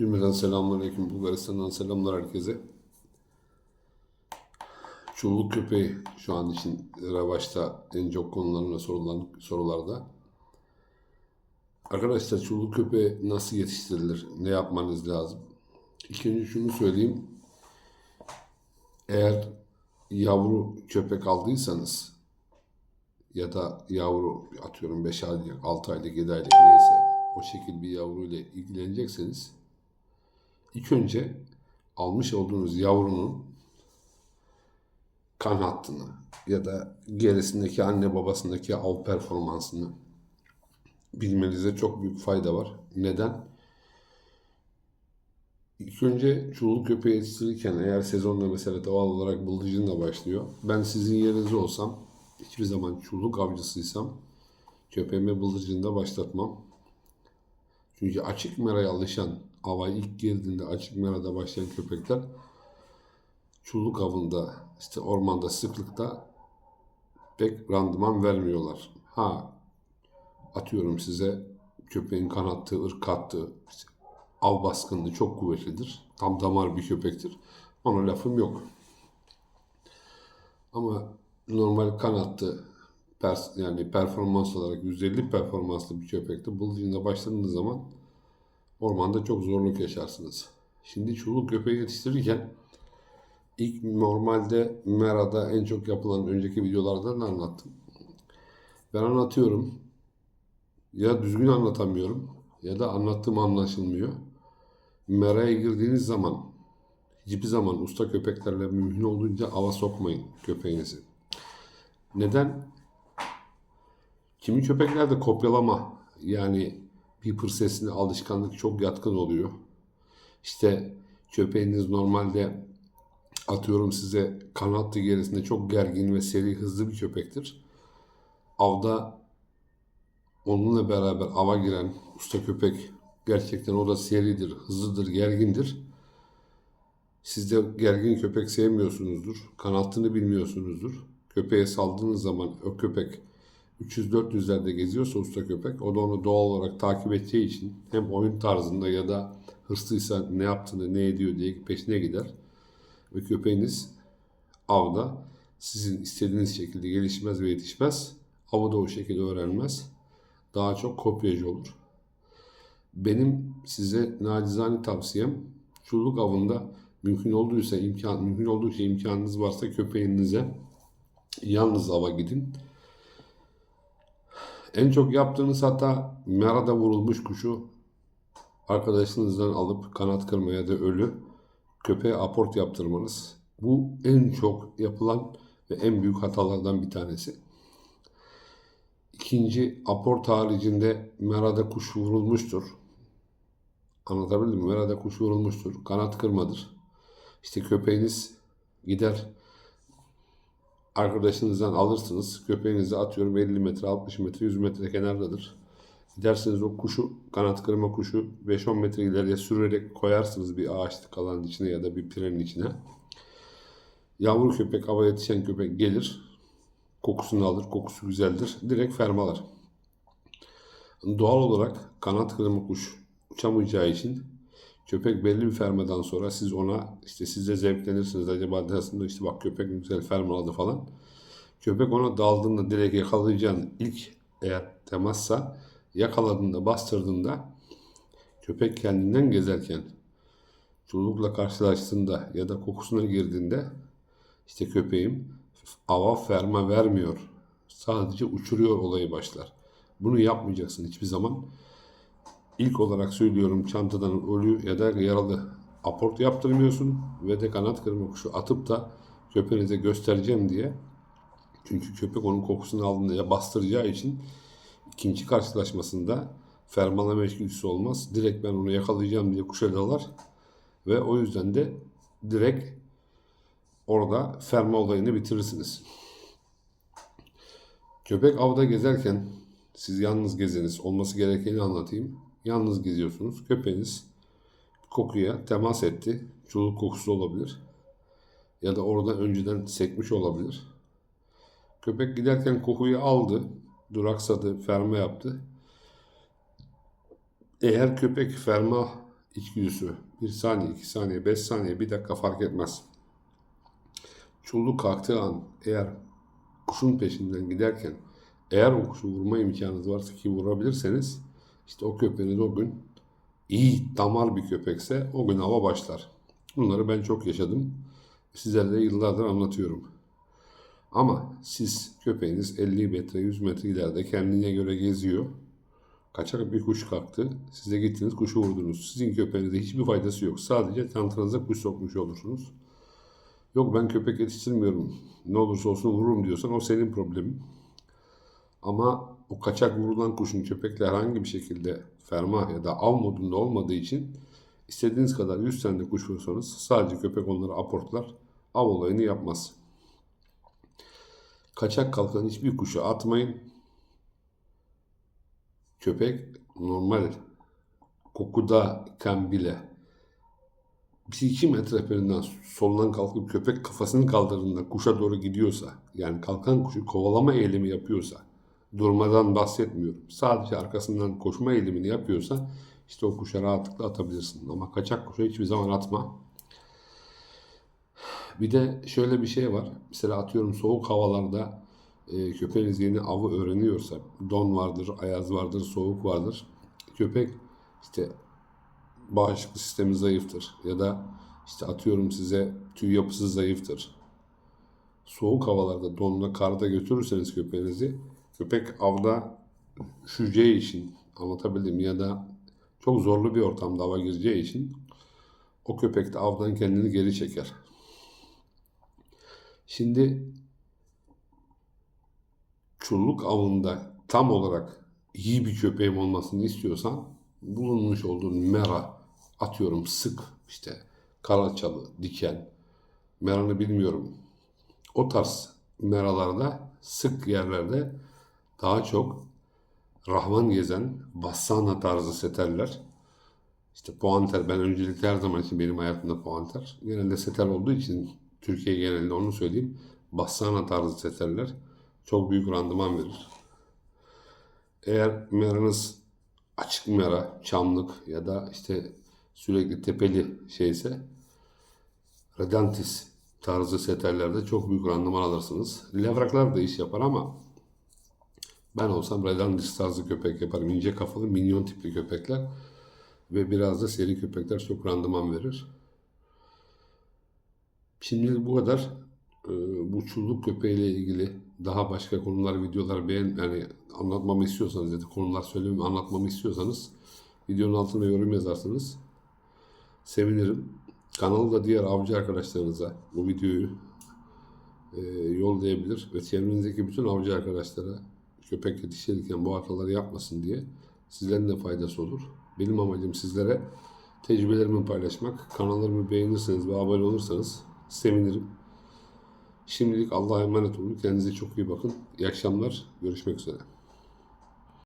Cümleden selamünaleyküm. Bulgaristan'dan selamlar herkese. Çulluk köpeği şu an için revaçta en çok konularına sorulan sorularda. Arkadaşlar çulluk köpeği nasıl yetiştirilir? Ne yapmanız lazım? İlk önce şunu söyleyeyim. Eğer yavru köpek aldıysanız ya da yavru atıyorum 5 aylık, 6 aylık, 7 aylık neyse o şekil bir yavru ile ilgilenecekseniz ilk önce almış olduğunuz yavrunun kan hattını ya da gerisindeki anne babasındaki av performansını bilmenize çok büyük fayda var. Neden? İlk önce çulluk köpeği yetiştirirken eğer sezonda mesela doğal olarak bıldırcınla başlıyor. Ben sizin yerinizde olsam hiçbir zaman çulluk avcısıysam köpeğimi bıldırcında başlatmam. Çünkü açık meraya alışan, ava ilk girdiğinde açık merada başlayan köpekler çulluk avında, işte ormanda, sıklıkta pek randıman vermiyorlar. Ha, atıyorum size köpeğin kanattığı, ırk attığı, işte av baskınlığı çok kuvvetlidir. Tam damar bir köpektir. Ona lafım yok. Ama normal kanattı, pers yani performans olarak 150 performanslı bir köpekte bıldırcında başladığınız zaman ormanda çok zorluk yaşarsınız. Şimdi çulluk köpeği yetiştirirken ilk normalde Mera'da en çok yapılan önceki videolarda da anlattım. Ben anlatıyorum. Ya düzgün anlatamıyorum ya da anlattığım anlaşılmıyor. Mera'ya girdiğiniz zaman hiçbir zaman usta köpeklerle mümkün olduğunca ava sokmayın köpeğinizi. Neden? Kimi köpeklerde kopyalama yani bir pır sesine alışkanlık çok yatkın oluyor. İşte köpeğiniz normalde atıyorum size kanatlı gerisinde çok gergin ve seri hızlı bir köpektir. Avda onunla beraber ava giren usta köpek gerçekten o da seridir, hızlıdır, gergindir. Siz de gergin köpek sevmiyorsunuzdur. Kanattığını bilmiyorsunuzdur. Köpeğe saldığınız zaman o köpek 300-400'lerde geziyorsa usta köpek o da onu doğal olarak takip edeceği için hem oyun tarzında ya da hırslıysa ne yaptığını ne ediyor diye peşine gider. Ve köpeğiniz avda sizin istediğiniz şekilde gelişmez ve yetişmez. Avı da o şekilde öğrenmez. Daha çok kopyacı olur. Benim size nacizane tavsiyem çulluk avında mümkün olduysa imkan mümkün oldukça imkanınız varsa köpeğinize yalnız ava gidin. En çok yaptığınız hata merada vurulmuş kuşu arkadaşınızdan alıp kanat kırmaya da ölü köpeğe aport yaptırmanız. Bu en çok yapılan ve en büyük hatalardan bir tanesi. İkinci aport haricinde merada kuş vurulmuştur. Anlatabildim mi? Merada kuş vurulmuştur. Kanat kırmadır. İşte köpeğiniz gider arkadaşınızdan alırsınız. Köpeğinizi atıyorum 50 metre, 60 metre, 100 metre kenardadır. Gidersiniz o kuşu, kanat kırma kuşu 5-10 metre ileriye sürerek koyarsınız bir ağaçlık alanın içine ya da bir pirenin içine. Yavru köpek, hava yetişen köpek gelir. Kokusunu alır, kokusu güzeldir. Direkt fermalar. Doğal olarak kanat kırma kuş uçamayacağı için köpek belli bir fermadan sonra siz ona işte siz de zevklenirsiniz. Acaba dersinde işte bak köpek güzel fermaladı falan. Köpek ona daldığında direkt yakalayacağın ilk eğer temassa yakaladığında bastırdığında köpek kendinden gezerken çocukla karşılaştığında ya da kokusuna girdiğinde işte köpeğim ava ferma vermiyor. Sadece uçuruyor olayı başlar. Bunu yapmayacaksın hiçbir zaman. İlk olarak söylüyorum çantadan ölü ya da yaralı aport yaptırmıyorsun ve de kanat kırma kuşu atıp da köpeğinize göstereceğim diye. Çünkü köpek onun kokusunu aldığında ya bastıracağı için ikinci karşılaşmasında fermalama içgüdüsü olmaz. Direkt ben onu yakalayacağım diye kuşa dalar ve o yüzden de direkt orada ferma olayını bitirirsiniz. Köpek avda gezerken siz yalnız geziniz. Olması gerekeni anlatayım. Yalnız geziyorsunuz. Köpeğiniz kokuya temas etti. Çoluk kokusu olabilir. Ya da orada önceden sekmiş olabilir. Köpek giderken kokuyu aldı. Duraksadı, ferma yaptı. Eğer köpek ferma içgüdüsü. Bir saniye, iki saniye, beş saniye, bir dakika fark etmez. Çulluk kalktığı an eğer kuşun peşinden giderken eğer o kuşu vurma imkanınız varsa ki vurabilirseniz işte o köpeğiniz o gün iyi damar bir köpekse o gün hava başlar. Bunları ben çok yaşadım. Sizlere de yıllardır anlatıyorum. Ama siz köpeğiniz 50 metre 100 metre ileride kendine göre geziyor. Kaçak bir kuş kalktı. Siz de gittiniz kuşu vurdunuz. Sizin köpeğinize hiçbir faydası yok. Sadece çantanıza kuş sokmuş olursunuz. Yok ben köpek yetiştirmiyorum. Ne olursa olsun vururum diyorsan o senin problemin. Ama o kaçak vurulan kuşun köpekle herhangi bir şekilde fermah ya da av modunda olmadığı için istediğiniz kadar 100 tane kuş vursanız sadece köpek onları aportlar. Av olayını yapmaz. Kaçak kalkan hiçbir kuşu atmayın. Köpek normal kokudayken bile bir iki metre ötesinden solundan kalkıp köpek kafasını kaldırdığında kuşa doğru gidiyorsa yani kalkan kuşu kovalama eğilimi yapıyorsa durmadan bahsetmiyorum. Sadece arkasından koşma eğilimini yapıyorsa işte o kuşa rahatlıkla atabilirsin. Ama kaçak kuşa hiçbir zaman atma. Bir de şöyle bir şey var. Mesela atıyorum soğuk havalarda e, köpeğiniz yeni avı öğreniyorsa don vardır, ayaz vardır, soğuk vardır. Köpek işte bağışıklık sistemi zayıftır ya da işte atıyorum size tüy yapısı zayıftır. Soğuk havalarda donla karda götürürseniz köpeğinizi köpek avda üşüyeceği için anlatabildim ya da çok zorlu bir ortamda ava gireceği için o köpek de avdan kendini geri çeker. Şimdi çulluk avında tam olarak iyi bir köpeğim olmasını istiyorsan bulunmuş olduğun mera atıyorum sık işte karaçalı, diken meranı bilmiyorum. O tarz meralarda sık yerlerde daha çok Rahman gezen Bassana tarzı seterler. İşte puanter ben öncelikle her zaman için benim hayatımda puanter. Genelde seter olduğu için Türkiye genelinde onu söyleyeyim. Bassana tarzı seterler çok büyük randıman verir. Eğer meranız açık mera, çamlık ya da işte sürekli tepeli şeyse Redantis tarzı seterlerde çok büyük randıman alırsınız. Levraklar da iş yapar ama ben olsam Redantis tarzı köpek yaparım. İnce kafalı, minyon tipli köpekler ve biraz da seri köpekler çok randıman verir. Şimdi bu kadar. Ee, bu çulluk köpeğiyle ilgili daha başka konular, videolar beğen yani anlatmamı istiyorsanız ya da konular söylememi anlatmamı istiyorsanız videonun altına yorum yazarsanız sevinirim. Kanalı da diğer avcı arkadaşlarınıza bu videoyu e, yollayabilir ve çevrenizdeki bütün avcı arkadaşlara köpek yetiştirirken bu hataları yapmasın diye sizlerin de faydası olur. Benim amacım sizlere tecrübelerimi paylaşmak. Kanallarımı beğenirseniz ve abone olursanız sevinirim. Şimdilik Allah'a emanet olun. Kendinize çok iyi bakın. İyi akşamlar. Görüşmek üzere.